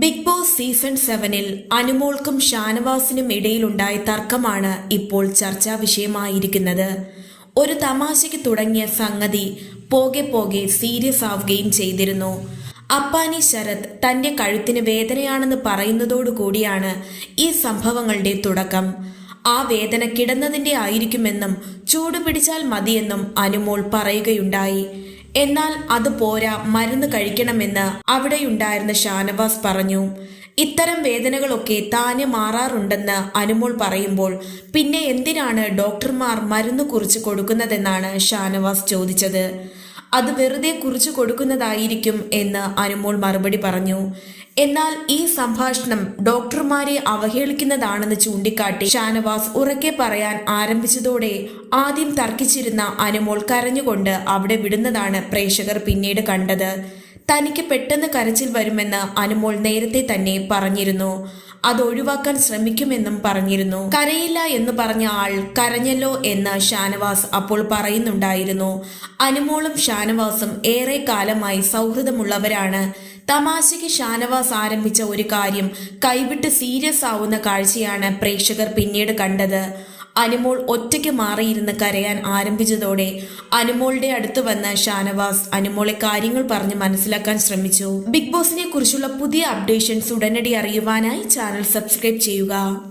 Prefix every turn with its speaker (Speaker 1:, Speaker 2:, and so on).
Speaker 1: Big boss season സെവനിൽ അനുമോൾക്കും ഷാനവാസിനും ഇടയിലുണ്ടായ തർക്കമാണ് ഇപ്പോൾ ചർച്ചാ വിഷയമായിരിക്കുന്നത്. ഒരു തമാശയ്ക്ക് തുടങ്ങിയ സംഗതി പോകെ പോകെ സീരിയസ് ആവുകയും ചെയ്തിരുന്നു. അപ്പാനി ശരത് തന്റെ കഴുത്തിന് വേദനയാണെന്ന് പറയുന്നതോടുകൂടിയാണ് ഈ സംഭവങ്ങളുടെ തുടക്കം. ആ വേദന കിടന്നതിന്റെ ആയിരിക്കുമെന്നും ചൂടുപിടിച്ചാൽ മതിയെന്നും അനുമോൾ പറയുകയുണ്ടായി. എന്നാൽ അത് പോരാ മരുന്ന് കഴിക്കണമെന്ന് അവിടെയുണ്ടായിരുന്ന ഷാനവാസ് പറഞ്ഞു. ഇത്തരം വേദനകളൊക്കെ താനെ മാറാറുണ്ടെന്ന് അനുമോൾ പറയുമ്പോൾ പിന്നെ എന്തിനാണ് ഡോക്ടർമാർ മരുന്ന് കുറിച്ച് കൊടുക്കുന്നതെന്നാണ് ഷാനവാസ് ചോദിച്ചത്. അത് വെറുതെ കുറിച്ചു കൊടുക്കുന്നതായിരിക്കും എന്ന് അനുമോൾ മറുപടി പറഞ്ഞു. എന്നാൽ ഈ സംഭാഷണം ഡോക്ടർമാരെ അവഹേളിക്കുന്നതാണെന്ന് ചൂണ്ടിക്കാട്ടി ഷാനവാസ് ഉറക്കെ പറയാൻ ആരംഭിച്ചതോടെ ആദ്യം തർക്കിച്ചിരുന്ന അനുമോൾ കരഞ്ഞുകൊണ്ട് അവിടെ വിടുന്നതാണ് പ്രേക്ഷകർ പിന്നീട് കണ്ടത്. തനിക്ക് പെട്ടെന്ന് കരച്ചിൽ വരുമെന്ന് അനുമോൾ നേരത്തെ തന്നെ പറഞ്ഞിരുന്നു. അത് ഒഴിവാക്കാൻ ശ്രമിക്കുമെന്നും പറഞ്ഞിരുന്നു. കരയില്ല എന്ന് പറഞ്ഞ ആൾ കരഞ്ഞല്ലോ എന്ന് ഷാനവാസ് അപ്പോൾ പറയുന്നുണ്ടായിരുന്നു. അനുമോളും ഷാനവാസും ഏറെ കാലമായി സൗഹൃദമുള്ളവരാണ്. തമാശയ്ക്ക് ഷാനവാസ് ആരംഭിച്ച ഒരു കാര്യം കൈവിട്ട് സീരിയസ് ആവുന്ന കാഴ്ചയാണ് പ്രേക്ഷകർ പിന്നീട് കണ്ടത്. അനുമോൾ ഒറ്റയ്ക്ക് മാറിയിരുന്ന് കരയാൻ ആരംഭിച്ചതോടെ അനുമോളുടെ അടുത്ത് വന്ന ഷാനവാസ് അനുമോളെ കാര്യങ്ങൾ പറഞ്ഞ് മനസ്സിലാക്കാൻ ശ്രമിച്ചു. ബിഗ് ബോസിനെ കുറിച്ചുള്ള പുതിയ അപ്ഡേഷൻസ് ഉടനടി അറിയുവാനായി ചാനൽ സബ്സ്ക്രൈബ് ചെയ്യുക.